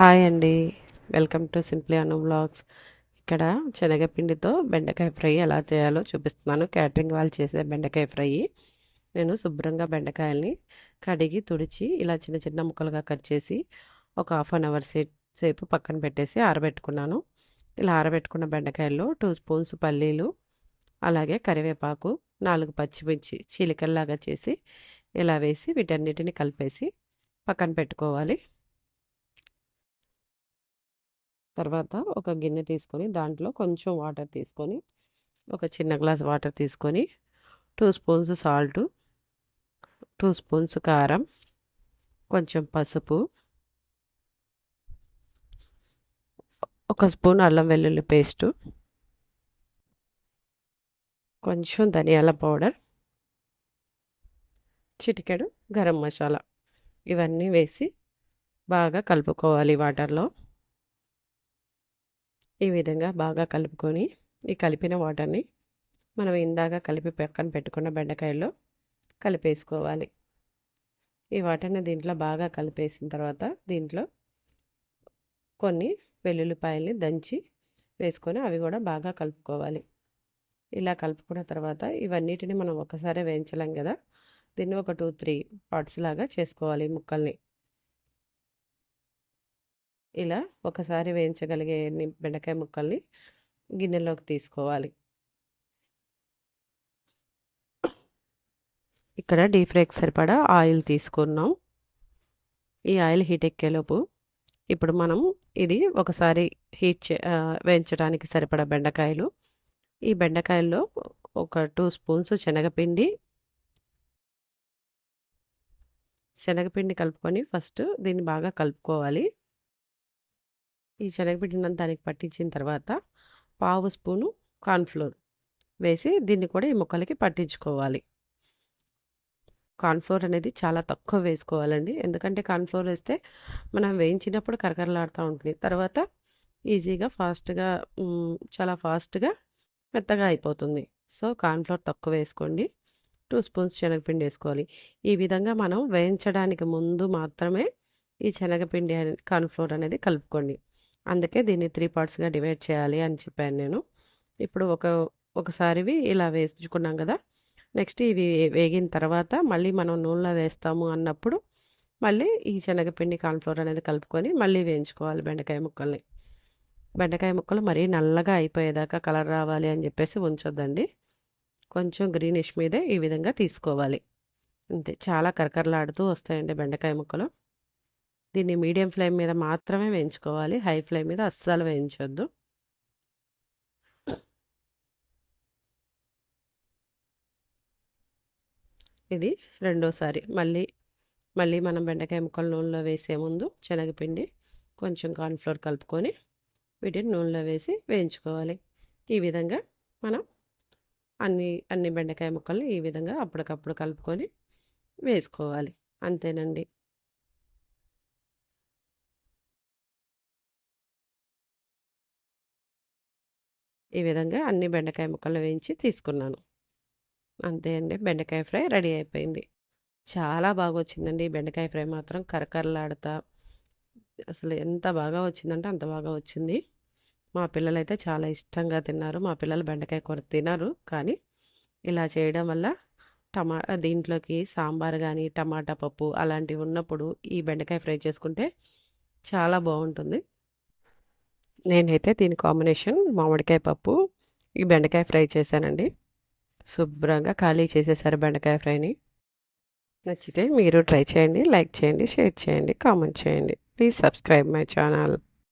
Hi అండి. Welcome to simply Anu blogs. ఇక్కడ శనగపిండితో బెండకాయ ఫ్రై ఎలా చేయాలో చూపిస్తున్నాను. క్యాటరింగ్ వాళ్ళు చేసే బెండకాయ ఫ్రై. నేను శుభ్రంగా బెండకాయల్ని కడిగి తుడిచి ఇలా చిన్న చిన్న ముక్కలుగా కట్ చేసి ఒక హాఫ్ అన్ అవర్ సేపు పక్కన పెట్టేసి ఆరబెట్టుకున్నాను. ఇలా ఆరబెట్టుకున్న బెండకాయల్లో టూ స్పూన్స్ పల్లీలు అలాగే కరివేపాకు నాలుగు పచ్చిమిర్చి చీలికల్లాగా చేసి ఇలా వేసి వీటన్నిటిని కలిపేసి పక్కన పెట్టుకోవాలి. తర్వాత ఒక గిన్నె తీసుకొని దాంట్లో కొంచెం వాటర్ తీసుకొని ఒక చిన్న గ్లాస్ వాటర్ తీసుకొని two spoons salt two spoons కారం కొంచెం పసుపు ఒక స్పూన్ అల్లం వెల్లుల్లి పేస్టు కొంచెం ధనియాల పౌడర్ చిటికెడు గరం మసాలా. ఇవన్నీ వేసి బాగా కలుపుకోవాలి వాటర్లో. ఈ విధంగా బాగా కలుపుకొని ఈ కలిపిన వాటర్ని మనం ఇందాక కలిపి పక్కన పెట్టుకున్న బెండకాయల్లో కలిపేసుకోవాలి. ఈ వాటర్ని దీంట్లో బాగా కలిపేసిన తర్వాత దీంట్లో కొన్ని వెల్లుల్లిపాయల్ని దంచి వేసుకొని అవి కూడా బాగా కలుపుకోవాలి. ఇలా కలుపుకున్న తర్వాత ఇవన్నిటిని మనం ఒకసారి వేయించలేం కదా? దీన్ని ఒక టూ త్రీ పార్ట్స్ లాగా చేసుకోవాలి ముక్కల్ని. ఇలా ఒకసారి వేయించగలిగే బెండకాయ ముక్కల్ని గిన్నెలోకి తీసుకోవాలి. ఇక్కడ డీప్ ఫ్రైకి సరిపడా ఆయిల్ తీసుకున్నాం. ఈ ఆయిల్ హీట్ ఎక్కేలోపు ఇప్పుడు మనం ఇది ఒకసారి హీట్ చే వేయించడానికి సరిపడా బెండకాయలు. ఈ బెండకాయల్లో ఒక టూ స్పూన్స్ శనగపిండి. శనగపిండి కలుపుకొని ఫస్ట్ దీన్ని బాగా కలుపుకోవాలి. ఈ శనగపిండిని దానికి పట్టించిన తర్వాత పావు స్పూను కార్న్ఫ్లోర్ వేసి దీన్ని కూడా ఈ ముక్కలకి పట్టించుకోవాలి. కార్న్ఫ్లోర్ అనేది చాలా తక్కువ వేసుకోవాలండి. ఎందుకంటే కార్న్ఫ్లోర్ వేస్తే మనం వేయించినప్పుడు కరకరలాడుతూ ఉంటుంది. తర్వాత ఈజీగా ఫాస్ట్గా చాలా ఫాస్ట్గా మెత్తగా అయిపోతుంది. సో కార్న్ఫ్లోర్ తక్కువ వేసుకోండి. టూ స్పూన్స్ శనగపిండి వేసుకోవాలి. ఈ విధంగా మనం వేయించడానికి ముందు మాత్రమే ఈ శనగపిండి కార్న్ఫ్లోర్ అనేది కలుపుకోండి. అందుకే దీన్ని త్రీ పార్ట్స్గా డివైడ్ చేయాలి అని చెప్పాను నేను. ఇప్పుడు ఒక ఒకసారివి ఇలా వేసుకున్నాం కదా. నెక్స్ట్ ఇవి వేగిన తర్వాత మళ్ళీ మనం నూనెలో వేస్తాము అన్నప్పుడు మళ్ళీ ఈ శనగపిండి కార్న్ఫ్లోర్ అనేది కలుపుకొని మళ్ళీ వేయించుకోవాలి బెండకాయ ముక్కల్ని. బెండకాయ ముక్కలు మరీ నల్లగా అయిపోయేదాకా కలర్ రావాలి అని చెప్పేసి ఉంచొద్దండి. కొంచెం గ్రీనిష్ మీదే ఈ విధంగా తీసుకోవాలి. అంతే. చాలా కరకరలాడుతూ వస్తాయండి బెండకాయ ముక్కలు. దీన్ని మీడియం ఫ్లేమ్ మీద మాత్రమే వేయించుకోవాలి. హై ఫ్లేమ్ మీద అస్సలు వేయించొద్దు. ఇది రెండోసారి. మళ్ళీ మళ్ళీ మనం బెండకాయ ముక్కలు నూనెలో వేసే ముందు శనగపిండి కొంచెం కార్న్ఫ్లోర్ కలుపుకొని వీటిని నూనెలో వేసి వేయించుకోవాలి. ఈ విధంగా మనం అన్ని అన్ని బెండకాయ ముక్కల్ని ఈ విధంగా అప్పటికప్పుడు కలుపుకొని వేసుకోవాలి. అంతేనండి. ఈ విధంగా అన్ని బెండకాయ ముక్కలు వేయించి తీసుకున్నాను. అంతే అండి. బెండకాయ ఫ్రై రెడీ అయిపోయింది. చాలా బాగా వచ్చిందండి బెండకాయ ఫ్రై మాత్రం. కరకరలాడుతా. అసలు ఎంత బాగా వచ్చిందంటే అంత బాగా వచ్చింది. మా పిల్లలైతే చాలా ఇష్టంగా తిన్నారు. మా పిల్లలు బెండకాయ కూర తినరు. కానీ ఇలా చేయడం వల్ల టమా దీంట్లోకి సాంబార్ కానీ టమాటా పప్పు అలాంటివి ఉన్నప్పుడు ఈ బెండకాయ ఫ్రై చేసుకుంటే చాలా బాగుంటుంది. నేనైతే దీని కాంబినేషన్ మామిడికాయ పప్పు ఈ బెండకాయ ఫ్రై చేశానండి. శుభ్రంగా ఖాళీ చేసేసారు బెండకాయ ఫ్రైని. నచ్చితే మీరు ట్రై చేయండి లైక్ చేయండి షేర్ చేయండి కామెంట్ చేయండి. Please subscribe my channel.